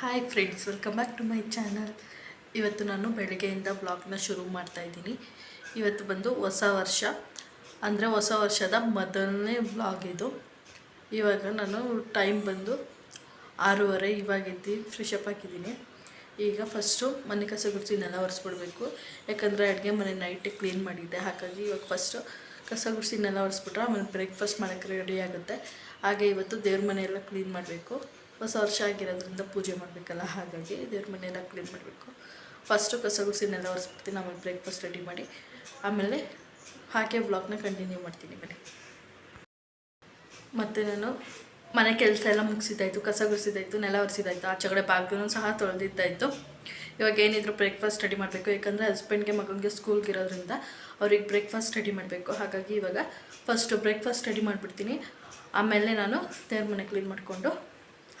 Hi friends welcome back to my channel ಇವತ್ತು ನಾನು ಬೆಳಗ್ಗೆಯಿಂದ ಬ್ಲಾಗ್ನ ಶುರು ಮಾಡ್ತಾ ಇದ್ದೀನಿ. ಇವತ್ತು ಬಂದು ಹೊಸ ವರ್ಷ, ಅಂದರೆ ಹೊಸ ವರ್ಷದ ಮೊದಲನೇ ಬ್ಲಾಗ್ ಇದು. ಇವಾಗ ನಾನು ಟೈಮ್ ಬಂದು ಆರೂವರೆ, ಇವಾಗ ಎದ್ದು ಫ್ರೆಶ್ ಅಪ್ ಹಾಕಿದ್ದೀನಿ ಈಗ ಫಸ್ಟು ಮನೆ ಕಸ ಗುಡಿಸಿ ನೆಲ ಒರೆಸ್ಬಿಡ್ಬೇಕು. ಯಾಕಂದರೆ ಅಡುಗೆ ಮನೆ ನೈಟೇ ಕ್ಲೀನ್ ಮಾಡಿದ್ದೆ. ಹಾಗಾಗಿ ಇವಾಗ ಫಸ್ಟು ಕಸ ಗುಡಿಸಿ ನೆಲ ಒರೆಸ್ಬಿಟ್ರೆ ಆಮೇಲೆ ಬ್ರೇಕ್ಫಾಸ್ಟ್ ಮಾಡೋಕ್ಕೆ ರೆಡಿ ಆಗುತ್ತೆ. ಹಾಗೆ ಇವತ್ತು ದೇವ್ರ ಮನೆಯೆಲ್ಲ ಕ್ಲೀನ್ ಮಾಡಬೇಕು. ಹೊಸ ವರ್ಷ ಆಗಿರೋದ್ರಿಂದ ಪೂಜೆ ಮಾಡಬೇಕಲ್ಲ, ಹಾಗಾಗಿ ದೇವ್ರ ಮನೆಯೆಲ್ಲ ಕ್ಲೀನ್ ಮಾಡಬೇಕು. ಫಸ್ಟು ಕಸ ಗುಡಿಸಿನೆಲ್ಲ ನೆಲ ಒರೆಸ್ಬಿಡ್ತೀನಿ, ಆಮೇಲೆ ಬ್ರೇಕ್ಫಾಸ್ಟ್ ರೆಡಿ ಮಾಡಿ, ಆಮೇಲೆ ಹಾಗೆ ವ್ಲಾಗ್ನ ಕಂಟಿನ್ಯೂ ಮಾಡ್ತೀನಿ ಬನ್ನಿ. ಮತ್ತು ನಾನು ಮನೆ ಕೆಲಸ ಎಲ್ಲ ಮುಗಿಸಿದ್ದಾಯಿತು, ಕಸ ಗುಡಿಸಿದ್ದಾಯಿತು, ನೆಲ ಒರೆಸಿದ್ದಾಯಿತು ಕಡೆ ಬಾಗ್ಲೂ ಸಹ ತೊಳೆದಿದ್ದಾಯಿತು. ಇವಾಗ ಏನಿದ್ರು ಬ್ರೇಕ್ಫಾಸ್ಟ್ ರೆಡಿ ಮಾಡಬೇಕು ಯಾಕಂದರೆ ಹಸ್ಬೆಂಡ್ಗೆ ಮಗನಿಗೆ ಸ್ಕೂಲ್ಗೆ ಇರೋದ್ರಿಂದ ಅವ್ರಿಗೆ ಬ್ರೇಕ್ಫಾಸ್ಟ್ ರೆಡಿ ಮಾಡಬೇಕು. ಹಾಗಾಗಿ ಇವಾಗ ಫಸ್ಟು ಬ್ರೇಕ್ಫಾಸ್ಟ್ ರೆಡಿ ಮಾಡಿಬಿಡ್ತೀನಿ. ಆಮೇಲೆ ನಾನು ದೇವ್ರ ಮನೆ ಕ್ಲೀನ್ ಮಾಡಿಕೊಂಡು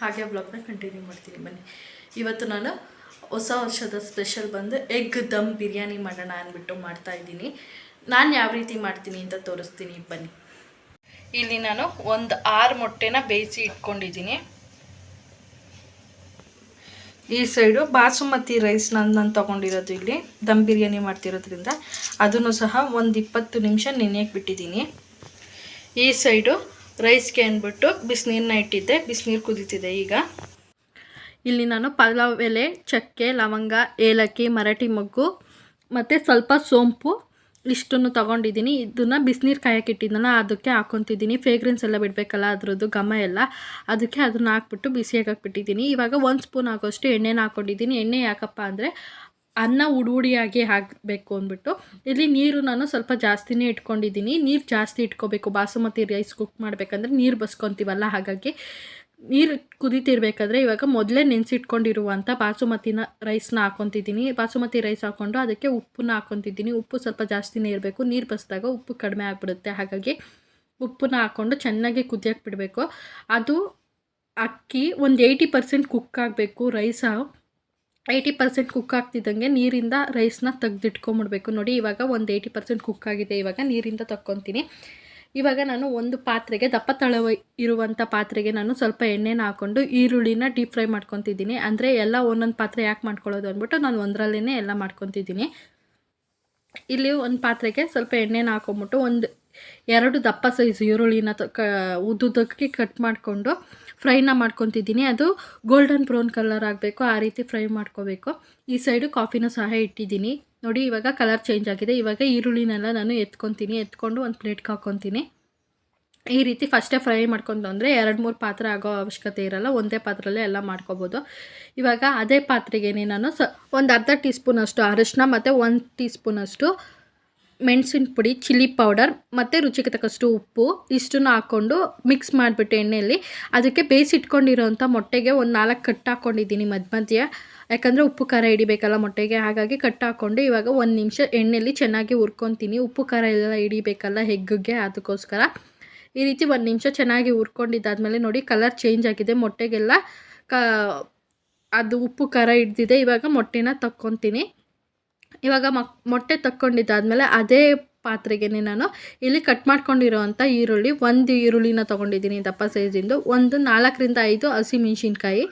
ಹಾಗೆ ಬ್ಲಾಗ್ನ ಕಂಟಿನ್ಯೂ ಮಾಡ್ತೀನಿ ಬನ್ನಿ. ಇವತ್ತು ನಾನು ಹೊಸ ವರ್ಷದ ಸ್ಪೆಷಲ್ ಬಂದು ಎಗ್ ದಮ್ ಬಿರಿಯಾನಿ ಮಾಡೋಣ ಅಂದ್ಬಿಟ್ಟು ಮಾಡ್ತಾ ಇದ್ದೀನಿ. ನಾನು ಯಾವ ರೀತಿ ಮಾಡ್ತೀನಿ ಅಂತ ತೋರಿಸ್ತೀನಿ ಬನ್ನಿ. ಇಲ್ಲಿ ನಾನು ಒಂದು ಆರು ಮೊಟ್ಟೆನ ಬೇಯಿಸಿ ಇಟ್ಕೊಂಡಿದ್ದೀನಿ. ಈ ಸೈಡು ಬಾಸುಮತಿ ರೈಸ್ ನಾನು ನಾನು ತೊಗೊಂಡಿರೋದು ಇಲ್ಲಿ. ದಮ್ ಬಿರಿಯಾನಿ ಮಾಡ್ತಿರೋದ್ರಿಂದ ಅದನ್ನು ಸಹ ಒಂದು ಇಪ್ಪತ್ತು ನಿಮಿಷ ನೆನೆಯಕ್ಕೆ ಬಿಟ್ಟಿದ್ದೀನಿ. ಈ ಸೈಡು ರೈಸ್ಗೆ ಅಂದ್ಬಿಟ್ಟು ಬಿಸಿನೀರನ್ನ ಇಟ್ಟಿದ್ದೆ, ಬಿಸಿನೀರು ಕುದೀತಿದೆ ಈಗ. ಇಲ್ಲಿ ನಾನು ಪಲಾವ್ ಎಲೆ, ಚಕ್ಕೆ, ಲವಂಗ, ಏಲಕ್ಕಿ, ಮರಾಠಿ ಮೊಗ್ಗು, ಮತ್ತು ಸ್ವಲ್ಪ ಸೋಂಪು ಇಷ್ಟನ್ನು ತೊಗೊಂಡಿದ್ದೀನಿ. ಇದನ್ನು ಬಿಸಿನೀರು ಕಾಯಕ್ಕೆ ಅದಕ್ಕೆ ಹಾಕೊತಿದ್ದೀನಿ. ಫ್ರೇಗ್ರೆನ್ಸ್ ಎಲ್ಲ ಬಿಡಬೇಕಲ್ಲ, ಅದರದ್ದು ಘಮ ಎಲ್ಲ. ಅದಕ್ಕೆ ಅದನ್ನು ಹಾಕ್ಬಿಟ್ಟು ಬಿಸಿಯಾಗಿ ಹಾಕ್ಬಿಟ್ಟಿದ್ದೀನಿ ಇವಾಗ ಒಂದು ಸ್ಪೂನ್ ಆಗೋಷ್ಟು ಎಣ್ಣೆನ ಹಾಕ್ಕೊಂಡಿದ್ದೀನಿ ಎಣ್ಣೆ ಯಾಕಪ್ಪ ಅಂದರೆ ಅನ್ನ ಉಡುಡಿಯಾಗಿ ಹಾಕಬೇಕು ಅಂದ್ಬಿಟ್ಟು. ಇಲ್ಲಿ ನೀರು ನಾನು ಸ್ವಲ್ಪ ಜಾಸ್ತಿನೇ ಇಟ್ಕೊಂಡಿದ್ದೀನಿ. ನೀರು ಜಾಸ್ತಿ ಇಟ್ಕೋಬೇಕು. ಬಾಸುಮತಿ ರೈಸ್ ಕುಕ್ ಮಾಡಬೇಕಂದ್ರೆ ನೀರು ಬಸ್ಕೊತೀವಲ್ಲ ಹಾಗಾಗಿ. ನೀರು ಕುದೀತಿರ್ಬೇಕಾದ್ರೆ ಇವಾಗ ಮೊದಲೇ ನೆನೆಸಿಟ್ಕೊಂಡಿರುವಂಥ ಬಾಸುಮತಿನ ರೈಸ್ನ ಹಾಕೊತಿದ್ದೀನಿ. ಬಾಸುಮತಿ ರೈಸ್ ಹಾಕ್ಕೊಂಡು ಅದಕ್ಕೆ ಉಪ್ಪನ್ನ ಹಾಕೊತಿದ್ದೀನಿ. ಉಪ್ಪು ಸ್ವಲ್ಪ ಜಾಸ್ತಿನೇ ಇರಬೇಕು. ನೀರು ಬಸ್ದಾಗ ಉಪ್ಪು ಕಡಿಮೆ ಆಗಿಬಿಡುತ್ತೆ. ಹಾಗಾಗಿ ಉಪ್ಪನ್ನ ಹಾಕ್ಕೊಂಡು ಚೆನ್ನಾಗಿ ಕುದಿಯಾಕ್ಬಿಡಬೇಕು ಅದು ಅಕ್ಕಿ ಒಂದು ಏಯ್ಟಿ ಪರ್ಸೆಂಟ್ ಕುಕ್ ಆಗಬೇಕು. ರೈಸ ಏಯ್ಟಿ ಪರ್ಸೆಂಟ್ ಕುಕ್ ಆಗ್ತಿದ್ದಂಗೆ ನೀರಿಂದ ರೈಸ್ನ ತೆಗೆದಿಟ್ಕೊಂಬಿಡ್ಬೇಕು. ನೋಡಿ, ಇವಾಗ ಒಂದು ಏಯ್ಟಿ ಪರ್ಸೆಂಟ್ ಕುಕ್ ಆಗಿದೆ. ಇವಾಗ ನೀರಿಂದ ತಕ್ಕೊತೀನಿ. ಇವಾಗ ನಾನು ಒಂದು ಪಾತ್ರೆಗೆ, ದಪ್ಪ ತಳವ ಇರುವಂಥ ಪಾತ್ರೆಗೆ ನಾನು ಸ್ವಲ್ಪ ಎಣ್ಣೆನ ಹಾಕ್ಕೊಂಡು ಈರುಳ್ಳಿನ ಡೀಪ್ ಫ್ರೈ ಮಾಡ್ಕೊತಿದ್ದೀನಿ. ಅಂದರೆ ಎಲ್ಲ ಒಂದೊಂದು ಪಾತ್ರೆ ಯಾಕೆ ಮಾಡ್ಕೊಳ್ಳೋದು ಅಂದ್ಬಿಟ್ಟು ನಾನು ಒಂದರಲ್ಲೇ ಎಲ್ಲ ಮಾಡ್ಕೊತಿದ್ದೀನಿ. ಇಲ್ಲಿ ಒಂದು ಪಾತ್ರೆಗೆ ಸ್ವಲ್ಪ ಎಣ್ಣೆನ ಹಾಕೊಂಬಿಟ್ಟು ಒಂದು ಎರಡು ದಪ್ಪ ಸೈಜ್ ಈರುಳ್ಳಿನ ಕ ಉದ್ದುದಕ್ಕೆ ಕಟ್ ಮಾಡಿಕೊಂಡು ಫ್ರೈನ ಮಾಡ್ಕೊತಿದ್ದೀನಿ. ಅದು ಗೋಲ್ಡನ್ ಬ್ರೌನ್ ಕಲರ್ ಆಗಬೇಕು, ಆ ರೀತಿ ಫ್ರೈ ಮಾಡ್ಕೋಬೇಕು. ಈ ಸೈಡು ಕಾಫಿನ ಸಹ ಇಟ್ಟಿದ್ದೀನಿ. ನೋಡಿ, ಇವಾಗ ಕಲರ್ ಚೇಂಜ್ ಆಗಿದೆ. ಇವಾಗ ಈರುಳ್ಳಿನೆಲ್ಲ ನಾನು ಎತ್ಕೊತೀನಿ. ಎತ್ಕೊಂಡು ಒಂದು ಪ್ಲೇಟ್ಗೆ ಹಾಕ್ಕೊತೀನಿ ಈ ರೀತಿ ಫಸ್ಟೇ ಫ್ರೈ ಮಾಡ್ಕೊಂಡು ಅಂದರೆ ಎರಡು ಮೂರು ಪಾತ್ರೆ ಆಗೋ ಅವಶ್ಯಕತೆ ಇರಲ್ಲ. ಒಂದೇ ಪಾತ್ರೆಯಲ್ಲೇ ಎಲ್ಲ ಮಾಡ್ಕೋಬೋದು. ಇವಾಗ ಅದೇ ಪಾತ್ರೆಗೆ ನಾನು ಸ ಒಂದು ಅರ್ಧ ಟೀ ಸ್ಪೂನಷ್ಟು ಅರಿಶಿನ ಮತ್ತು ಒಂದು ಟೀ ಸ್ಪೂನಷ್ಟು ಮೆಣಸಿನ ಪುಡಿ, ಚಿಲ್ಲಿ ಪೌಡರ್ ಮತ್ತು ರುಚಿಗೆ ತಕ್ಕಷ್ಟು ಉಪ್ಪು ಇಷ್ಟನ್ನು ಹಾಕ್ಕೊಂಡು ಮಿಕ್ಸ್ ಮಾಡಿಬಿಟ್ಟು ಎಣ್ಣೆಯಲ್ಲಿ ಅದಕ್ಕೆ ಬೇಯಿಸಿಟ್ಕೊಂಡಿರೋಂಥ ಮೊಟ್ಟೆಗೆ ಒಂದು ನಾಲ್ಕು ಕಟ್ ಹಾಕ್ಕೊಂಡಿದ್ದೀನಿ ಮಧ್ಯ ಮಧ್ಯ. ಯಾಕಂದರೆ ಉಪ್ಪು ಖಾರ ಹಿಡಿಬೇಕಲ್ಲ ಮೊಟ್ಟೆಗೆ, ಹಾಗಾಗಿ ಕಟ್ ಹಾಕ್ಕೊಂಡು ಇವಾಗ ಒಂದು ನಿಮಿಷ ಎಣ್ಣೆಯಲ್ಲಿ ಚೆನ್ನಾಗಿ ಹುರ್ಕೊತೀನಿ. ಉಪ್ಪು ಖಾರ ಎಲ್ಲ ಹಿಡಿಬೇಕಲ್ಲ ಹೆಗ್ಗಿಗೆ, ಅದಕ್ಕೋಸ್ಕರ. ಈ ರೀತಿ ಒಂದು ನಿಮಿಷ ಚೆನ್ನಾಗಿ ಹುರ್ಕೊಂಡಿದ್ದಾದಮೇಲೆ ನೋಡಿ ಕಲರ್ ಚೇಂಜ್ ಆಗಿದೆ. ಮೊಟ್ಟೆಗೆಲ್ಲ ಕ ಅದು ಉಪ್ಪು ಖಾರ ಹಿಡ್ದಿದೆ. ಇವಾಗ ಮೊಟ್ಟೆನ ತಕ್ಕೊತೀನಿ. ಇವಾಗ ಮಕ್, ಮೊಟ್ಟೆ ತಕ್ಕೊಂಡಿದ್ದಾದಮೇಲೆ ಅದೇ ಪಾತ್ರೆಗೆ ನಾನು ಇಲ್ಲಿ ಕಟ್ ಮಾಡ್ಕೊಂಡಿರೋವಂಥ ಈರುಳ್ಳಿ ಒಂದು ಈರುಳ್ಳಿನ ತೊಗೊಂಡಿದ್ದೀನಿ ದಪ್ಪ ಸೈಜಿಂದು ಒಂದು ನಾಲ್ಕರಿಂದ ಐದು ಹಸಿಮೆಣ್ಸಿನ್ಕಾಯಿ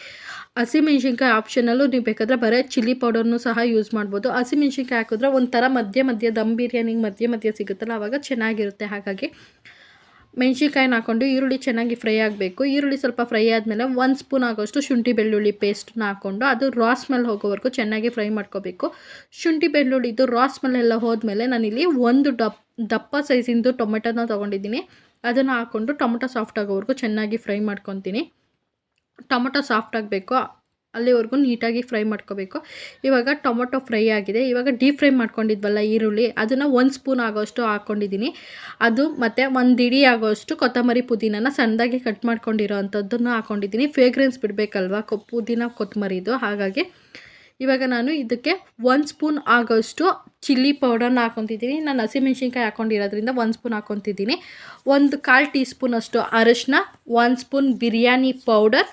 ಹಸಿಮೆಣ್ಸಿನ್ಕಾಯಿ ಆಪ್ಷನಲ್ಲು ನೀವು ಬೇಕಾದರೆ ಬರೀ ಚಿಲ್ಲಿ ಪೌಡರ್ನು ಸಹ ಯೂಸ್ ಮಾಡ್ಬೋದು. ಹಸಿಮೆಣ್ಸಿನ್ಕಾಯಿ ಹಾಕಿದ್ರೆ ಒಂಥರ ಮಧ್ಯ ಮಧ್ಯ, ದಮ್ ಬಿರಿಯಾನಿಗೆ ಮಧ್ಯ ಮಧ್ಯ ಸಿಗುತ್ತಲ್ಲ ಆವಾಗ ಚೆನ್ನಾಗಿರುತ್ತೆ ಹಾಗಾಗಿ. ಮೆಣ್ಸಿನ್ಕಾಯಿನ ಹಾಕ್ಕೊಂಡು ಈರುಳ್ಳಿ ಚೆನ್ನಾಗಿ ಫ್ರೈ ಆಗಬೇಕು. ಈರುಳ್ಳಿ ಸ್ವಲ್ಪ ಫ್ರೈ ಆದಮೇಲೆ ಒಂದು ಸ್ಪೂನ್ ಆಗೋಷ್ಟು ಶುಂಠಿ ಬೆಳ್ಳುಳ್ಳಿ ಪೇಸ್ಟ್ನ ಹಾಕ್ಕೊಂಡು ಅದು ರಾ ಸ್ಮೆಲ್ ಹೋಗೋವರೆಗೂ ಚೆನ್ನಾಗಿ ಫ್ರೈ ಮಾಡ್ಕೋಬೇಕು. ಶುಂಠಿ ಬೆಳ್ಳುಳ್ಳಿದು ರಾ ಸ್ಮೆಲ್ ಎಲ್ಲ ಹೋದ್ಮೇಲೆ ನಾನಿಲ್ಲಿ ಒಂದು ಡಪ್ ದಪ್ಪ ಸೈಜಿಂದು ಟೊಮೆಟೊನ ತೊಗೊಂಡಿದ್ದೀನಿ. ಅದನ್ನು ಹಾಕ್ಕೊಂಡು ಟೊಮೆಟೊ ಸಾಫ್ಟ್ ಆಗೋವರೆಗೂ ಚೆನ್ನಾಗಿ ಫ್ರೈ ಮಾಡ್ಕೊತೀನಿ. ಟೊಮೊಟೊ ಸಾಫ್ಟ್ ಆಗಬೇಕು. ಅಲ್ಲಿವರೆಗೂ ನೀಟಾಗಿ ಫ್ರೈ ಮಾಡ್ಕೋಬೇಕು. ಇವಾಗ ಟೊಮೊಟೊ ಫ್ರೈ ಆಗಿದೆ. ಇವಾಗ ಡೀಪ್ ಫ್ರೈ ಮಾಡ್ಕೊಂಡಿದ್ವಲ್ಲ ಈರುಳ್ಳಿ, ಅದನ್ನು ಒಂದು ಸ್ಪೂನ್ ಆಗೋಷ್ಟು ಹಾಕ್ಕೊಂಡಿದ್ದೀನಿ ಅದು ಮತ್ತು ಒಂದು ಇಡೀ ಆಗೋಷ್ಟು ಕೊತ್ತಂಬರಿ ಪುದೀನನ ಸಣ್ಣದಾಗಿ ಕಟ್ ಮಾಡ್ಕೊಂಡಿರೋ ಅಂಥದ್ದನ್ನು ಹಾಕ್ಕೊಂಡಿದ್ದೀನಿ ಫ್ರೇಗ್ರೆನ್ಸ್ ಬಿಡಬೇಕಲ್ವ? ಕೊ ಪುದೀನ ಕೊತ್ತಂಬರಿದು ಹಾಗಾಗಿ ಇವಾಗ ನಾನು ಇದಕ್ಕೆ ಒಂದು ಸ್ಪೂನ್ ಆಗೋಷ್ಟು ಚಿಲ್ಲಿ ಪೌಡರ್ನ ಹಾಕೊತಿದ್ದೀನಿ ನಾನು ಹಸಿಮೆಣ್ಸಿನ್ಕಾಯಿ ಹಾಕ್ಕೊಂಡಿರೋದ್ರಿಂದ ಒಂದು ಸ್ಪೂನ್ ಹಾಕ್ಕೊತಿದ್ದೀನಿ ಒಂದು ಕಾಲು ಟೀ ಸ್ಪೂನಷ್ಟು ಅರಶಿನ, ಒಂದು ಸ್ಪೂನ್ ಬಿರಿಯಾನಿ ಪೌಡರ್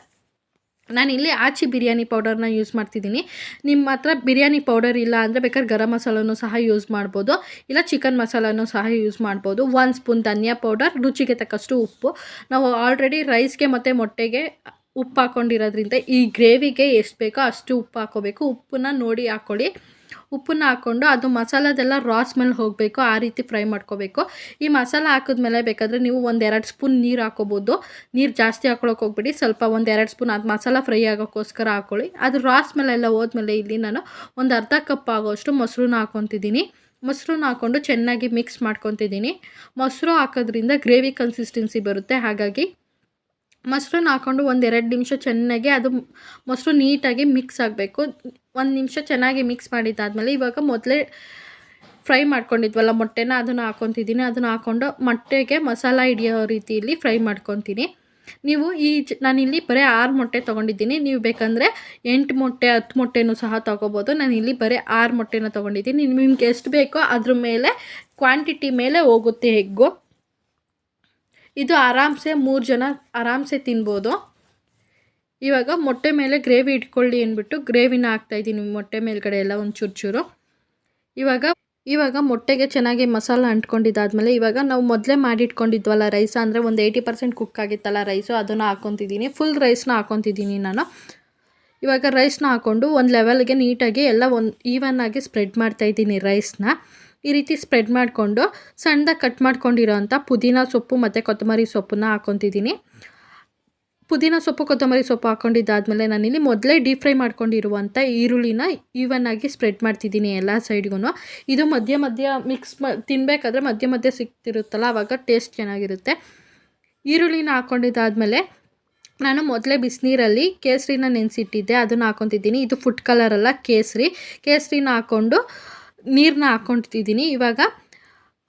ನಾನಿಲ್ಲಿ ಆಚಿ ಬಿರಿಯಾನಿ ಪೌಡರ್ನ ಯೂಸ್ ಮಾಡ್ತಿದ್ದೀನಿ. ನಿಮ್ಮ ಹತ್ರ ಬಿರಿಯಾನಿ ಪೌಡರ್ ಇಲ್ಲ ಅಂದರೆ ಬೇಕಾದ್ರೆ ಗರಂ ಮಸಾಲನೂ ಸಹ ಯೂಸ್ ಮಾಡ್ಬೋದು. ಇಲ್ಲ ಚಿಕನ್ ಮಸಾಲನೂ ಸಹ ಯೂಸ್ ಮಾಡ್ಬೋದು. ಒಂದು ಸ್ಪೂನ್ ಧನಿಯಾ ಪೌಡರ್ ರುಚಿಗೆ ತಕ್ಕಷ್ಟು ಉಪ್ಪು. ನಾವು ಆಲ್ರೆಡಿ ರೈಸ್ಗೆ ಮತ್ತು ಮೊಟ್ಟೆಗೆ ಉಪ್ಪು ಹಾಕ್ಕೊಂಡಿರೋದ್ರಿಂದ ಈ ಗ್ರೇವಿಗೆ ಎಷ್ಟು ಬೇಕೋ ಅಷ್ಟು ಉಪ್ಪು ಹಾಕೋಬೇಕು. ಉಪ್ಪನ್ನ ನೋಡಿ ಹಾಕ್ಕೊಳ್ಳಿ ಉಪ್ಪನ್ನ ಹಾಕ್ಕೊಂಡು ಅದು ಮಸಾಲದೆಲ್ಲ ರಾ ಸ್ಮೆಲ್ ಹೋಗಬೇಕು, ಆ ರೀತಿ ಫ್ರೈ ಮಾಡ್ಕೋಬೇಕು. ಈ ಮಸಾಲ ಹಾಕಿದ್ಮೇಲೆ ಬೇಕಾದರೆ ನೀವು ಒಂದೆರಡು ಸ್ಪೂನ್ ನೀರು ಹಾಕೋಬೋದು. ನೀರು ಜಾಸ್ತಿ ಹಾಕೊಳಕ್ಕೆ ಹೋಗ್ಬಿಡಿ, ಸ್ವಲ್ಪ ಒಂದೆರಡು ಸ್ಪೂನ್ ಅದು ಮಸಾಲ ಫ್ರೈ ಆಗೋಕ್ಕೋಸ್ಕರ ಹಾಕ್ಕೊಳ್ಳಿ ಅದು ರಾ ಸ್ಮೆಲ್ ಎಲ್ಲ ಹೋದ್ಮೇಲೆ ಇಲ್ಲಿ ನಾನು ಒಂದು ಅರ್ಧ ಕಪ್ ಆಗೋಷ್ಟು ಮೊಸರನ್ನ ಹಾಕ್ಕೊತಿದ್ದೀನಿ ಮೊಸರನ್ನ ಹಾಕ್ಕೊಂಡು ಚೆನ್ನಾಗಿ ಮಿಕ್ಸ್ ಮಾಡ್ಕೊತಿದ್ದೀನಿ. ಮೊಸರು ಹಾಕೋದ್ರಿಂದ ಗ್ರೇವಿ ಕನ್ಸಿಸ್ಟೆನ್ಸಿ ಬರುತ್ತೆ, ಹಾಗಾಗಿ ಮೊಸರನ್ನ ಹಾಕ್ಕೊಂಡು ಒಂದೆರಡು ನಿಮಿಷ ಚೆನ್ನಾಗಿ ಅದು ಮೊಸರು ನೀಟಾಗಿ ಮಿಕ್ಸ್ ಆಗಬೇಕು. ಒಂದು ನಿಮಿಷ ಚೆನ್ನಾಗಿ ಮಿಕ್ಸ್ ಮಾಡಿದ್ದಾದಮೇಲೆ ಇವಾಗ ಮೊದಲೇ ಫ್ರೈ ಮಾಡ್ಕೊಂಡಿದ್ವಲ್ಲ ಮೊಟ್ಟೆನ, ಅದನ್ನು ಹಾಕ್ಕೊತಿದ್ದೀನಿ ಅದನ್ನು ಹಾಕ್ಕೊಂಡು ಮೊಟ್ಟೆಗೆ ಮಸಾಲ ಹಿಡಿಯೋ ರೀತಿಯಲ್ಲಿ ಫ್ರೈ ಮಾಡ್ಕೊತೀನಿ. ನೀವು ಈ ನಾನಿಲ್ಲಿ ಬರೀ ಆರು ಮೊಟ್ಟೆ ತೊಗೊಂಡಿದ್ದೀನಿ. ನೀವು ಬೇಕಂದರೆ ಎಂಟು ಮೊಟ್ಟೆ ಹತ್ತು ಮೊಟ್ಟೆನೂ ಸಹ ತೊಗೋಬೋದು. ಇಲ್ಲಿ ಬರೀ ಆರು ಮೊಟ್ಟೆನ ತೊಗೊಂಡಿದ್ದೀನಿ. ನಿಮ್ಗೆ ಎಷ್ಟು ಬೇಕೋ ಅದ್ರ ಮೇಲೆ ಕ್ವಾಂಟಿಟಿ ಮೇಲೆ ಹೋಗುತ್ತೆ ಎಗ್ಗು ಇದು ಆರಾಮ್ಸೆ ಮೂರು ಜನ ಆರಾಮ್ಸೆ ತಿನ್ಬೋದು. ಇವಾಗ ಮೊಟ್ಟೆ ಮೇಲೆ ಗ್ರೇವಿ ಇಟ್ಕೊಳ್ಳಿ ಅಂದ್ಬಿಟ್ಟು ಗ್ರೇವಿನ ಹಾಕ್ತಾಯಿದ್ದೀನಿ ಮೊಟ್ಟೆ ಮೇಲ್ಗಡೆ ಎಲ್ಲ ಒಂದು ಚೂರು. ಚೂರು ಇವಾಗ ಇವಾಗ ಮೊಟ್ಟೆಗೆ ಚೆನ್ನಾಗಿ ಮಸಾಲ ಅಂಟ್ಕೊಂಡಿದ್ದಾದಮೇಲೆ ಇವಾಗ ನಾವು ಮೊದಲೇ ಮಾಡಿಟ್ಕೊಂಡಿದ್ವಲ್ಲ ರೈಸ್ ಅಂದರೆ ಒಂದು ಏಯ್ಟಿ ಪರ್ಸೆಂಟ್ ಕುಕ್ ಆಗಿತ್ತಲ್ಲ ರೈಸು, ಅದನ್ನು ಹಾಕ್ಕೊತಿದ್ದೀನಿ. ಫುಲ್ ರೈಸ್ನ ಹಾಕ್ಕೊತಿದ್ದೀನಿ ನಾನು. ಇವಾಗ ರೈಸ್ನ ಹಾಕ್ಕೊಂಡು ಒಂದು ಲೆವೆಲ್ಗೆ ನೀಟಾಗಿ ಎಲ್ಲ ಒಂದು ಈವನ್ ಆಗಿ ಸ್ಪ್ರೆಡ್ ಮಾಡ್ತಾಯಿದ್ದೀನಿ ರೈಸ್ನ ಈ ರೀತಿ ಸ್ಪ್ರೆಡ್ ಮಾಡಿಕೊಂಡು ಸಣ್ಣದಾಗಿ ಕಟ್ ಮಾಡ್ಕೊಂಡಿರೋ ಅಂಥ ಪುದೀನ ಸೊಪ್ಪು ಮತ್ತು ಕೊತ್ತಂಬರಿ ಸೊಪ್ಪನ್ನ ಹಾಕ್ಕೊತಿದ್ದೀನಿ. ಪುದೀನ ಸೊಪ್ಪು, ಕೊತ್ತಂಬರಿ ಸೊಪ್ಪು ಹಾಕ್ಕೊಂಡಿದ್ದಾದಮೇಲೆ ನಾನಿಲ್ಲಿ ಮೊದಲೇ ಡೀಪ್ ಫ್ರೈ ಮಾಡ್ಕೊಂಡಿರುವಂಥ ಈರುಳ್ಳಿನ ಈವನ್ ಆಗಿ ಸ್ಪ್ರೆಡ್ ಮಾಡ್ತಿದ್ದೀನಿ ಎಲ್ಲ ಸೈಡ್ಗೂ ಇದು ಮಧ್ಯ ಮಧ್ಯ ಮಿಕ್ಸ್ ಮ ತಿನ್ನಬೇಕಾದ್ರೆ ಮಧ್ಯ ಮಧ್ಯ ಸಿಗ್ತಿರುತ್ತಲ್ಲ ಆವಾಗ ಟೇಸ್ಟ್ ಚೆನ್ನಾಗಿರುತ್ತೆ. ಈರುಳ್ಳಿನ ಹಾಕ್ಕೊಂಡಿದ್ದಾದಮೇಲೆ ನಾನು ಮೊದಲೇ ಬಿಸಿನೀರಲ್ಲಿ ಕೇಸರಿನ ನೆನೆಸಿಟ್ಟಿದ್ದೆ, ಅದನ್ನು ಹಾಕ್ಕೊತಿದ್ದೀನಿ. ಇದು ಫುಡ್ ಕಲರಲ್ಲ ಕೇಸರಿ. ಕೇಸರಿನ ಹಾಕ್ಕೊಂಡು ನೀರನ್ನ ಹಾಕ್ಕೊತಿದ್ದೀನಿ ಇವಾಗ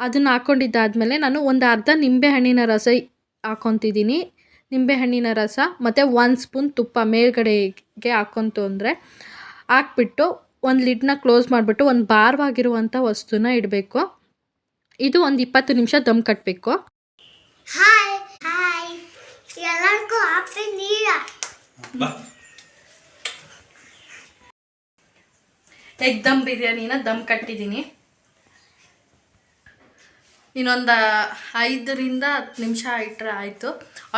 ಅದನ್ನು ಹಾಕ್ಕೊಂಡಿದ್ದಾದಮೇಲೆ ನಾನು ಒಂದು ಅರ್ಧ ನಿಂಬೆಹಣ್ಣಿನ ರಸ ಹಾಕ್ಕೊತಿದ್ದೀನಿ ನಿಂಬೆಹಣ್ಣಿನ ರಸ ಮತ್ತು ಒಂದು ಸ್ಪೂನ್ ತುಪ್ಪ ಮೇಲ್ಗಡೆಗೆ ಹಾಕ್ಕೊಂತು ಅಂದರೆ ಹಾಕ್ಬಿಟ್ಟು ಒಂದು ಲಿಡ್ನ ಕ್ಲೋಸ್ ಮಾಡಿಬಿಟ್ಟು ಒಂದು ಭಾರವಾಗಿರುವಂಥ ವಸ್ತುನ ಇಡಬೇಕು. ಇದು ಒಂದು ಇಪ್ಪತ್ತು ನಿಮಿಷ ದಮ್ ಕಟ್ಟಬೇಕು ಹಾಯ್ ಹಾಯ್ ಎಲ್ಲರಿಗೂ ಎಗ್ ದಮ್ ಬಿರಿಯಾನಿನ ದಮ್ ಕಟ್ಟಿದ್ದೀನಿ. ಇನ್ನೊಂದು ಐದರಿಂದ ಹತ್ತು ನಿಮಿಷ ಇಟ್ಟರೆ ಆಯಿತು.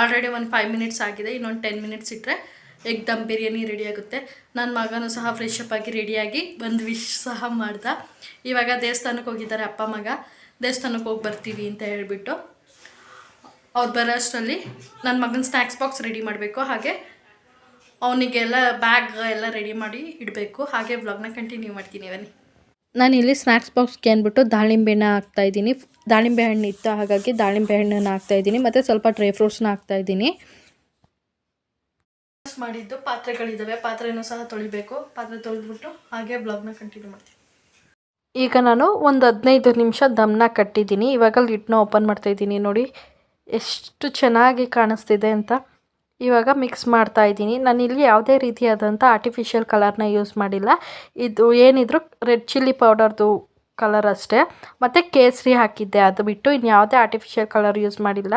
ಆಲ್ರೆಡಿ ಒಂದು ಫೈವ್ ಮಿನಿಟ್ಸ್ ಆಗಿದೆ, ಇನ್ನೊಂದು ಟೆನ್ ಮಿನಿಟ್ಸ್ ಇಟ್ಟರೆ ಎಗ್ ದಮ್ ಬಿರಿಯಾನಿ ರೆಡಿ ಆಗುತ್ತೆ. ನನ್ನ ಮಗನೂ ಸಹ ಫ್ರೆಶ್ ಅಪ್ ಆಗಿ ರೆಡಿಯಾಗಿ ಬಂದು ವಿಶ್ ಸಹ ಮಾಡ್ದ. ಇವಾಗ ದೇವಸ್ಥಾನಕ್ಕೆ ಹೋಗಿದ್ದಾರೆ ಅಪ್ಪ ಮಗ. ದೇವಸ್ಥಾನಕ್ಕೆ ಹೋಗಿ ಬರ್ತೀವಿ ಅಂತ ಹೇಳಿಬಿಟ್ಟು. ಅವ್ರು ಬರೋ ಅಷ್ಟರಲ್ಲಿ ನನ್ನ ಮಗನ ಸ್ನ್ಯಾಕ್ಸ್ ಬಾಕ್ಸ್ ರೆಡಿ ಮಾಡಬೇಕು. ಹಾಗೆ ಅವನಿಗೆಲ್ಲ ಬ್ಯಾಗ್ ಎಲ್ಲ ರೆಡಿ ಮಾಡಿ ಇಡಬೇಕು. ಹಾಗೆ ಬ್ಲಾಗ್ನ ಕಂಟಿನ್ಯೂ ಮಾಡ್ತೀನಿ ಬನ್ನಿ. ನಾನು ಇಲ್ಲಿ ಸ್ನ್ಯಾಕ್ಸ್ ಬಾಕ್ಸ್ಗೆ ಅಂದ್ಬಿಟ್ಟು ದಾಳಿಂಬೆನ ಹಾಕ್ತಾಯಿದ್ದೀನಿ ದಾಳಿಂಬೆ ಹಣ್ಣು ಇತ್ತು ಹಾಗಾಗಿ ದಾಳಿಂಬೆ ಹಣ್ಣನ್ನು ಹಾಕ್ತಾಯಿದ್ದೀನಿ ಮತ್ತು ಸ್ವಲ್ಪ ಡ್ರೈ ಫ್ರೂಟ್ಸ್ನ ಹಾಕ್ತಾಯಿದ್ದೀನಿ ಮಾಡಿದ್ದು ಪಾತ್ರೆಗಳಿದ್ದಾವೆ ಪಾತ್ರೆನೂ ಸಹ ತೊಳಿಬೇಕು. ಪಾತ್ರೆ ತೊಳೆದ್ಬಿಟ್ಟು ಹಾಗೆ ಬ್ಲಾಗ್ನ ಕಂಟಿನ್ಯೂ ಮಾಡ್ತೀನಿ. ಈಗ ನಾನು ಒಂದು ಹದಿನೈದು ನಿಮಿಷ ದಮ್ನ ಕಟ್ಟಿದ್ದೀನಿ. ಇವಾಗ ಲಿಟ್ನ ಓಪನ್ ಮಾಡ್ತಾಯಿದ್ದೀನಿ ನೋಡಿ. ಎಷ್ಟು ಚೆನ್ನಾಗಿ ಕಾಣಿಸ್ತಿದೆ ಅಂತ. ಇವಾಗ ಮಿಕ್ಸ್ ಮಾಡ್ತಾ ಇದ್ದೀನಿ. ನಾನಿಲ್ಲಿ ಯಾವುದೇ ರೀತಿಯಾದಂಥ ಆರ್ಟಿಫಿಷಿಯಲ್ ಕಲರ್ನ ಯೂಸ್ ಮಾಡಿಲ್ಲ. ಇದು ಏನಿದ್ರು ರೆಡ್ ಚಿಲ್ಲಿ ಪೌಡರ್ದು ಕಲರ್ ಅಷ್ಟೇ. ಮತ್ತು ಕೇಸರಿ ಹಾಕಿದ್ದೆ. ಅದು ಬಿಟ್ಟು ಇನ್ನು ಯಾವುದೇ ಆರ್ಟಿಫಿಷಿಯಲ್ ಕಲರ್ ಯೂಸ್ ಮಾಡಿಲ್ಲ.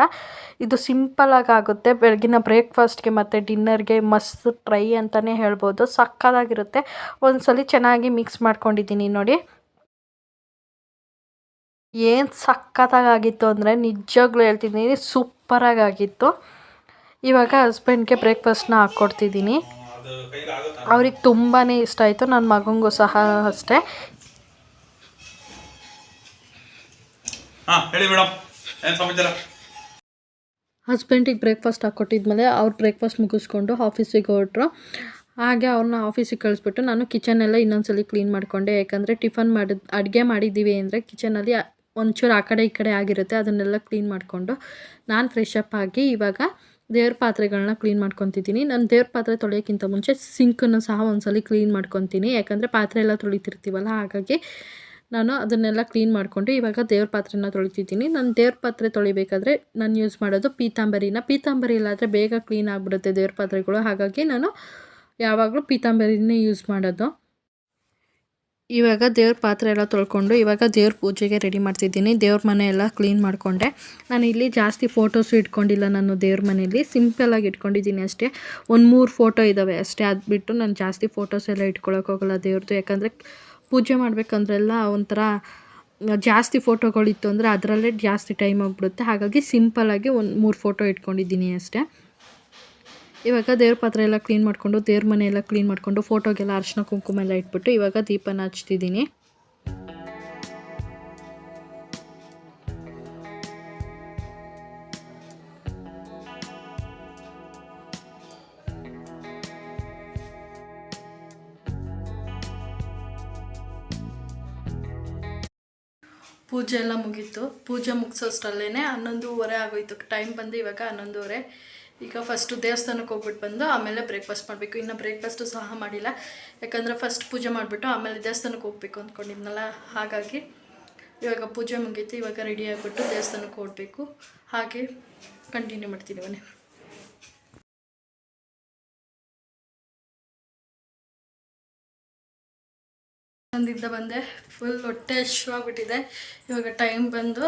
ಇದು ಸಿಂಪಲಾಗಿ ಆಗುತ್ತೆ. ಬೆಳಗಿನ ಬ್ರೇಕ್ಫಾಸ್ಟ್ಗೆ ಮತ್ತು ಡಿನ್ನರ್ಗೆ ಮಸ್ತ್ ಟ್ರೈ ಅಂತಲೇ ಹೇಳ್ಬೋದು. ಸಕ್ಕತ್ತಾಗಿರುತ್ತೆ ಒಂದ್ಸಲಿ ಚೆನ್ನಾಗಿ ಮಿಕ್ಸ್ ಮಾಡ್ಕೊಂಡಿದ್ದೀನಿ ನೋಡಿ. ಏನು ಸಕ್ಕತ್ತಾಗಿತ್ತು ಅಂದರೆ ನಿಜವಾಗ್ಲೂ ಹೇಳ್ತಿದ್ದೀನಿ. ಸೂಪರಾಗಿತ್ತು ಇವಾಗ ಹಸ್ಬೆಂಡ್ಗೆ ಬ್ರೇಕ್ಫಾಸ್ಟ್ನ ಹಾಕ್ಕೊಡ್ತಿದ್ದೀನಿ. ಅವ್ರಿಗೆ ತುಂಬಾ ಇಷ್ಟ ಆಯಿತು. ನನ್ನ ಮಗನಿಗೂ ಸಹ ಅಷ್ಟೇ. ಹಸ್ಬೆಂಡಿಗೆ ಬ್ರೇಕ್ಫಾಸ್ಟ್ ಹಾಕ್ಕೊಟ್ಟಿದ್ಮೇಲೆ ಅವ್ರು ಬ್ರೇಕ್ಫಾಸ್ಟ್ ಮುಗಿಸ್ಕೊಂಡು ಆಫೀಸಿಗೆ ಹೊರಟ್ರು. ಹಾಗೆ ಅವ್ರನ್ನ ಆಫೀಸಿಗೆ ಕಳಿಸ್ಬಿಟ್ಟು ನಾನು ಕಿಚನೆಲ್ಲ ಇನ್ನೊಂದ್ಸಲಿ ಕ್ಲೀನ್ ಮಾಡಿಕೊಂಡೆ. ಯಾಕಂದರೆ ಟಿಫನ್ ಮಾಡಿದ ಅಡುಗೆ ಮಾಡಿದ್ದೀವಿ ಅಂದರೆ ಕಿಚನಲ್ಲಿ ಒಂಚೂರು ಆ ಕಡೆ ಈ ಕಡೆ ಆಗಿರುತ್ತೆ. ಅದನ್ನೆಲ್ಲ ಕ್ಲೀನ್ ಮಾಡಿಕೊಂಡು ನಾನು ಫ್ರೆಶ್ ಅಪ್ ಆಗಿ ಇವಾಗ ದೇವ್ರ ಪಾತ್ರೆಗಳನ್ನ ಕ್ಲೀನ್ ಮಾಡ್ಕೊತಿದ್ದೀನಿ. ನಾನು ದೇವ್ರ ಪಾತ್ರೆ ತೊಳೆಯೋಕ್ಕಿಂತ ಮುಂಚೆ ಸಿಂಕನ್ನು ಸಹ ಒಂದ್ಸಲಿ ಕ್ಲೀನ್ ಮಾಡ್ಕೊತೀನಿ. ಯಾಕಂದರೆ ಪಾತ್ರೆ ಎಲ್ಲ ತೊಳಿತಿರ್ತೀವಲ್ಲ, ಹಾಗಾಗಿ ನಾನು ಅದನ್ನೆಲ್ಲ ಕ್ಲೀನ್ ಮಾಡಿಕೊಂಡು ಇವಾಗ ದೇವ್ರ ಪಾತ್ರೆನ ತೊಳಿತಿದ್ದೀನಿ. ನಾನು ದೇವ್ರ ಪಾತ್ರೆ ತೊಳಿಬೇಕಾದ್ರೆ ನಾನು ಯೂಸ್ ಮಾಡೋದು ಪೀತಾಂಬರಿನ. ಪೀತಾಂಬರಿ ಇಲ್ಲಾದರೆ ಬೇಗ ಕ್ಲೀನ್ ಆಗಿಬಿಡುತ್ತೆ ದೇವ್ರ ಪಾತ್ರೆಗಳು. ಹಾಗಾಗಿ ನಾನು ಯಾವಾಗಲೂ ಪೀತಾಂಬರಿನೇ ಯೂಸ್ ಮಾಡೋದು. ಇವಾಗ ದೇವ್ರ ಪಾತ್ರೆ ಎಲ್ಲ ತೊಳ್ಕೊಂಡು ಇವಾಗ ದೇವ್ರ ಪೂಜೆಗೆ ರೆಡಿ ಮಾಡ್ತಿದ್ದೀನಿ. ದೇವ್ರ ಮನೆ ಎಲ್ಲ ಕ್ಲೀನ್ ಮಾಡಿಕೊಂಡೆ. ನಾನು ಇಲ್ಲಿ ಜಾಸ್ತಿ ಫೋಟೋಸು ಇಟ್ಕೊಂಡಿಲ್ಲ ನಾನು ದೇವ್ರ ಮನೆಯಲ್ಲಿ. ಸಿಂಪಲಾಗಿ ಇಟ್ಕೊಂಡಿದ್ದೀನಿ ಅಷ್ಟೇ. ಒಂದು ಮೂರು ಫೋಟೋ ಇದ್ದಾವೆ ಅಷ್ಟೇ. ಅದು ಬಿಟ್ಟು ನಾನು ಜಾಸ್ತಿ ಫೋಟೋಸ್ ಎಲ್ಲ ಇಟ್ಕೊಳಕ್ಕೆ ಹೋಗಲ್ಲ ದೇವ್ರದ್ದು ಯಾಕಂದರೆ ಪೂಜೆ ಮಾಡಬೇಕಂದ್ರೆಲ್ಲ ಒಂಥರ ಜಾಸ್ತಿ ಫೋಟೋಗಳಿತ್ತು ಅಂದರೆ ಅದರಲ್ಲೇ ಜಾಸ್ತಿ ಟೈಮ್ ಆಗಿಬಿಡುತ್ತೆ ಹಾಗಾಗಿ ಸಿಂಪಲಾಗಿ ಒಂದು ಮೂರು ಫೋಟೋ ಇಟ್ಕೊಂಡಿದ್ದೀನಿ ಅಷ್ಟೇ. ಇವಾಗ ದೇವ್ರ ಪಾತ್ರ ಎಲ್ಲ ಕ್ಲೀನ್ ಮಾಡಿಕೊಂಡು, ದೇವ್ರ ಮನೆ ಎಲ್ಲ ಕ್ಲೀನ್ ಮಾಡಿಕೊಂಡು ಫೋಟೋಗೆಲ್ಲ ಅರ್ಶಿನ ಕುಂಕುಮ ಎಲ್ಲ ಇಟ್ಬಿಟ್ಟು ಇವಾಗ ದೀಪನ ಹಚ್ತಿದ್ದೀನಿ. ಪೂಜೆ ಎಲ್ಲ ಮುಗೀತು. ಪೂಜೆ ಮುಗಿಸೋಷ್ಟರಲ್ಲೇ ಹನ್ನೊಂದುವರೆ ಆಗೋಯ್ತು. ಟೈಮ್ ಬಂದು ಇವಾಗ ಹನ್ನೊಂದುವರೆ. ಈಗ ಫಸ್ಟು ದೇವಸ್ಥಾನಕ್ಕೆ ಹೋಗ್ಬಿಟ್ಟು ಬಂದು ಆಮೇಲೆ ಬ್ರೇಕ್ಫಾಸ್ಟ್ ಮಾಡಬೇಕು. ಇನ್ನು ಬ್ರೇಕ್ಫಾಸ್ಟು ಸಹ ಮಾಡಿಲ್ಲ. ಯಾಕಂದರೆ ಫಸ್ಟ್ ಪೂಜೆ ಮಾಡಿಬಿಟ್ಟು ಆಮೇಲೆ ದೇವಸ್ಥಾನಕ್ಕೆ ಹೋಗ್ಬೇಕು ಅಂದ್ಕೊಂಡಿದ್ನಲ್ಲ ಹಾಗಾಗಿ ಇವಾಗ ಪೂಜೆ ಮುಗೀತು, ಇವಾಗ ರೆಡಿ ಆಗಿಬಿಟ್ಟು ದೇವಸ್ಥಾನಕ್ಕೆ ಹೋಗಬೇಕು. ಹಾಗೆ ಕಂಟಿನ್ಯೂ ಮಾಡ್ತೀನಿ ಮನೆ. ಬಂದಿದ್ದ ಬಂದೆ ಫುಲ್ ಹೊಟ್ಟೆ ಹಶ್ವಾಗ್ಬಿಟ್ಟಿದೆ ಇವಾಗ ಟೈಮ್ ಬಂದು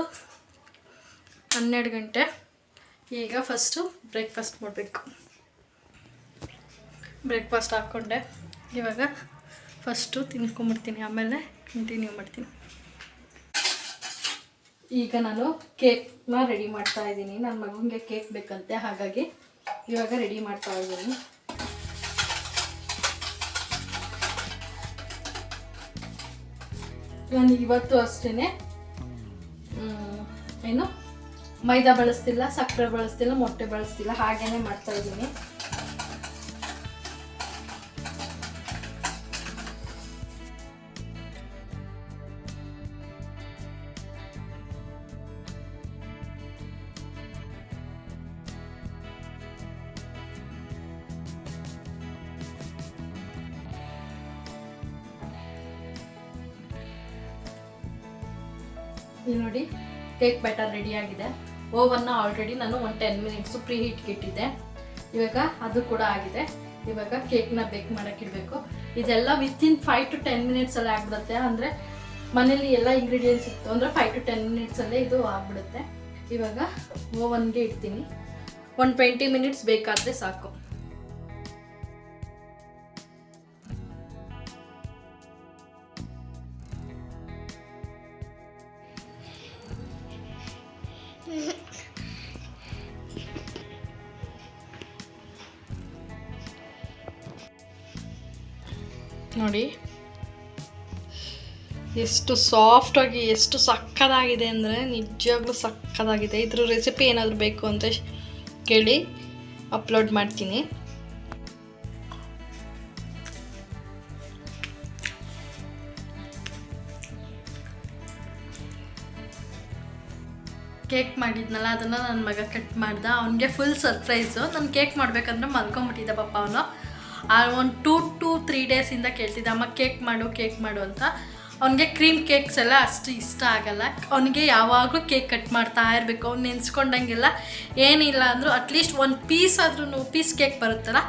ಹನ್ನೆರಡು ಗಂಟೆ. ಈಗ ಫಸ್ಟು ಬ್ರೇಕ್ಫಾಸ್ಟ್ ಮಾಡಬೇಕು. ಬ್ರೇಕ್ಫಾಸ್ಟ್ ಹಾಕ್ಕೊಂಡೆ. ಇವಾಗ ಫಸ್ಟು ತಿನ್ಕೊಂಬಿಡ್ತೀನಿ ಆಮೇಲೆ ಕಂಟಿನ್ಯೂ ಮಾಡ್ತೀನಿ. ಈಗ ನಾನು ಕೇಕ್ನ ರೆಡಿ ಮಾಡ್ತಾ ಇದ್ದೀನಿ. ನನ್ನ ಮಗನಿಗೆ ಕೇಕ್ ಬೇಕಂತೆ, ಹಾಗಾಗಿ ಇವಾಗ ರೆಡಿ ಮಾಡ್ತಾ ಇದ್ದೀನಿ. ನಾನು ಇವತ್ತು ಅಷ್ಟೇ ಏನು? ಮೈದಾ ಬಳಸ್ತಿಲ್ಲ, ಸಕ್ಕರೆ ಬಳಸ್ತಿಲ್ಲ, ಮೊಟ್ಟೆ ಬಳಸ್ತಿಲ್ಲ, ಹಾಗೇನೆ ಮಾಡ್ತಾ ಇದ್ದೀನಿ. ಇಲ್ಲಿ ನೋಡಿ ಕೇಕ್ ಬ್ಯಾಟರ್ ರೆಡಿ ಆಗಿದೆ. ಓವನ್ನ ಆಲ್ರೆಡಿ ನಾನು ಒಂದು ಟೆನ್ ಮಿನಿಟ್ಸು ಪ್ರೀ ಹೀಟ್ಗೆ ಇಟ್ಟಿದ್ದೆ. ಇವಾಗ ಅದು ಕೂಡ ಆಗಿದೆ. ಇವಾಗ ಕೇಕ್ನ ಬೇಕ್ ಮಾಡೋಕೆ ಇಡಬೇಕು. ಇದೆಲ್ಲ ವಿತಿನ್ ಫೈವ್ ಟು ಟೆನ್ ಮಿನಿಟ್ಸಲ್ಲಿ ಆಗ್ಬಿಡುತ್ತೆ. ಅಂದರೆ ಮನೇಲಿ ಎಲ್ಲ ಇಂಗ್ರೀಡಿಯೆಂಟ್ಸ್ ಇತ್ತು. ಅಂದರೆ ಫೈವ್ ಟು ಟೆನ್ ಮಿನಿಟ್ಸಲ್ಲೇ ಇದು ಆಗ್ಬಿಡುತ್ತೆ. ಇವಾಗ ಓವನ್ಗೆ ಇಡ್ತೀನಿ. ಒಂದು ಟ್ವೆಂಟಿ ಮಿನಿಟ್ಸ್ ಬೇಕಾದರೆ ಸಾಕು. ಎಷ್ಟು ಸಾಫ್ಟಾಗಿ ಎಷ್ಟು ಸಕ್ಕದಾಗಿದೆ ಅಂದರೆ ನಿಜವಾಗ್ಲೂ ಸಕ್ಕದಾಗಿದೆ. ಇದ್ರ ರೆಸಿಪಿ ಏನಾದರೂ ಬೇಕು ಅಂತ ಕೇಳಿ ಅಪ್ಲೋಡ್ ಮಾಡ್ತೀನಿ. ಕೇಕ್ ಮಾಡಿದ್ನಲ್ಲ, ಅದನ್ನು ನನ್ನ ಮಗ ಕಟ್ ಮಾಡ್ದ. ಅವನಿಗೆ ಫುಲ್ ಸರ್ಪ್ರೈಸು ನಾನು ಕೇಕ್ ಮಾಡಬೇಕಂದ್ರೆ ಮಲ್ಕೊಂಬಿಟ್ಟಿದ್ದೆ ಪಪ್ಪ ಅವನು. ಒಂದು ಟೂ ಟು ತ್ರೀ ಡೇಸಿಂದ ಕೇಳ್ತಿದ್ದೆ, ಅಮ್ಮ, ಕೇಕ್ ಮಾಡು ಕೇಕ್ ಮಾಡು ಅಂತ. ಅವನಿಗೆ ಕ್ರೀಮ್ ಕೇಕ್ಸ್ ಎಲ್ಲ ಅಷ್ಟು ಇಷ್ಟ ಆಗಲ್ಲ. ಅವನಿಗೆ ಯಾವಾಗಲೂ ಕೇಕ್ ಕಟ್ ಮಾಡ್ತಾ ಇರಬೇಕು. ಅವ್ನು ನೆನ್ಸ್ಕೊಂಡಂಗೆಲ್ಲ ಏನಿಲ್ಲ ಅಂದರೂ ಅಟ್ಲೀಸ್ಟ್ ಒಂದು ಪೀಸ್ ಆದ್ರೂ ಪೀಸ್ ಕೇಕ್ ಬರುತ್ತಲ್ಲ,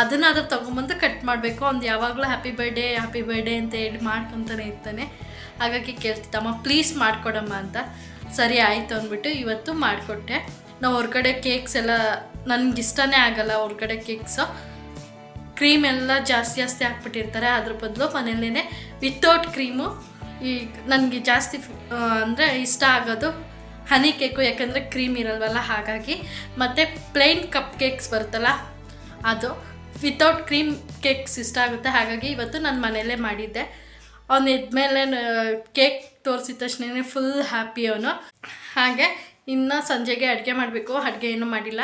ಅದನ್ನಾದ್ರೂ ತೊಗೊಂಬಂದು ಕಟ್ ಮಾಡಬೇಕು. ಅವ್ನು ಯಾವಾಗಲೂ ಹ್ಯಾಪಿ ಬರ್ಡೇ ಹ್ಯಾಪಿ ಬರ್ಡೇ ಅಂತ ಹೇಳಿ ಮಾಡ್ಕೊತಾನೆ ಇರ್ತಾನೆ. ಹಾಗಾಗಿ ಕೇಳ್ತಿದ್ದಮ್ಮ ಪ್ಲೀಸ್ ಮಾಡಿಕೊಡಮ್ಮ ಅಂತ. ಸರಿ ಆಯಿತು ಅಂದ್ಬಿಟ್ಟು ಇವತ್ತು ಮಾಡಿಕೊಟ್ಟೆ. ನಾವು ಹೊರಗಡೆ ಕೇಕ್ಸ್ ಎಲ್ಲ ನನಗಿಷ್ಟನೇ ಆಗಲ್ಲ ಹೊರಗಡೆ ಕೇಕ್ಸು ಕ್ರೀಮ್ ಎಲ್ಲ ಜಾಸ್ತಿ ಜಾಸ್ತಿ ಹಾಕ್ಬಿಟ್ಟಿರ್ತಾರೆ. ಅದ್ರ ಬದಲು ಮನೇಲೇ ವಿತೌಟ್ ಕ್ರೀಮು ಈ ನನಗೆ ಜಾಸ್ತಿ ಅಂದರೆ ಇಷ್ಟ ಆಗೋದು ಹನಿ ಕೇಕು ಯಾಕಂದರೆ ಕ್ರೀಮ್ ಇರಲ್ವಲ್ಲ ಹಾಗಾಗಿ. ಮತ್ತು ಪ್ಲೇನ್ ಕಪ್ ಕೇಕ್ಸ್ ಬರುತ್ತಲ್ಲ, ಅದು ವಿತೌಟ್ ಕ್ರೀಮ್ ಕೇಕ್ಸ್ ಇಷ್ಟ ಆಗುತ್ತೆ. ಹಾಗಾಗಿ ಇವತ್ತು ನಾನು ಮನೆಯಲ್ಲೇ ಮಾಡಿದ್ದೆ. ಅವನು ಇದ್ಮೇಲೆ ಕೇಕ್ ತೋರಿಸಿದ ತಕ್ಷಣ ಫುಲ್ ಹ್ಯಾಪಿ ಅವನು. ಹಾಗೆ ಇನ್ನು ಸಂಜೆಗೆ ಅಡುಗೆ ಮಾಡಬೇಕು. ಅಡುಗೆ ಏನೂ ಮಾಡಿಲ್ಲ.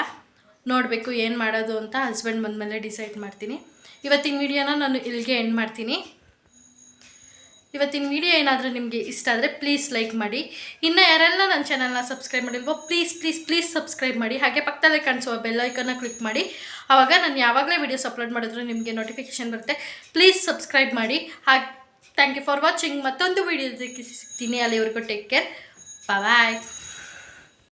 ನೋಡಬೇಕು ಏನು ಮಾಡೋದು ಅಂತ ಹಸ್ಬೆಂಡ್ ಬಂದಮೇಲೆ ಡಿಸೈಡ್ ಮಾಡ್ತೀನಿ. ಇವತ್ತಿನ ವಿಡಿಯೋನ ನಾನು ಇಲ್ಲಿಗೆ ಎಂಡ್ ಮಾಡ್ತೀನಿ. ಇವತ್ತಿನ ವಿಡಿಯೋ ಏನಾದರೂ ನಿಮಗೆ ಇಷ್ಟ ಆದರೆ ಪ್ಲೀಸ್ ಲೈಕ್ ಮಾಡಿ. ಇನ್ನು ಯಾರೆಲ್ಲ ನನ್ನ ಚಾನಲ್ನ ಸಬ್ಸ್ಕ್ರೈಬ್ ಮಾಡಿಲ್ವೋ ಪ್ಲೀಸ್ ಪ್ಲೀಸ್ ಪ್ಲೀಸ್ ಸಬ್ಸ್ಕ್ರೈಬ್ ಮಾಡಿ. ಹಾಗೆ ಪಕ್ಕದಲ್ಲೇ ಕಾಣಿಸುವ ಬೆಲ್ ಐಕನ್ನ ಕ್ಲಿಕ್ ಮಾಡಿ. ಆವಾಗ ನಾನು ಯಾವಾಗಲೇ ವೀಡಿಯೋಸ್ ಅಪ್ಲೋಡ್ ಮಾಡಿದ್ರು ನಿಮಗೆ ನೋಟಿಫಿಕೇಶನ್ ಬರುತ್ತೆ. ಪ್ಲೀಸ್ ಸಬ್ಸ್ಕ್ರೈಬ್ ಮಾಡಿ. ಹಾಗೆ ಥ್ಯಾಂಕ್ ಯು ಫಾರ್ ವಾಚಿಂಗ್ ಮತ್ತೊಂದು ವೀಡಿಯೋ ಸಿಗ್ತೀನಿ. ಅಲ್ಲಿವರೆಗೂ ಟೇಕ್ ಕೇರ್ ಬಾಯ್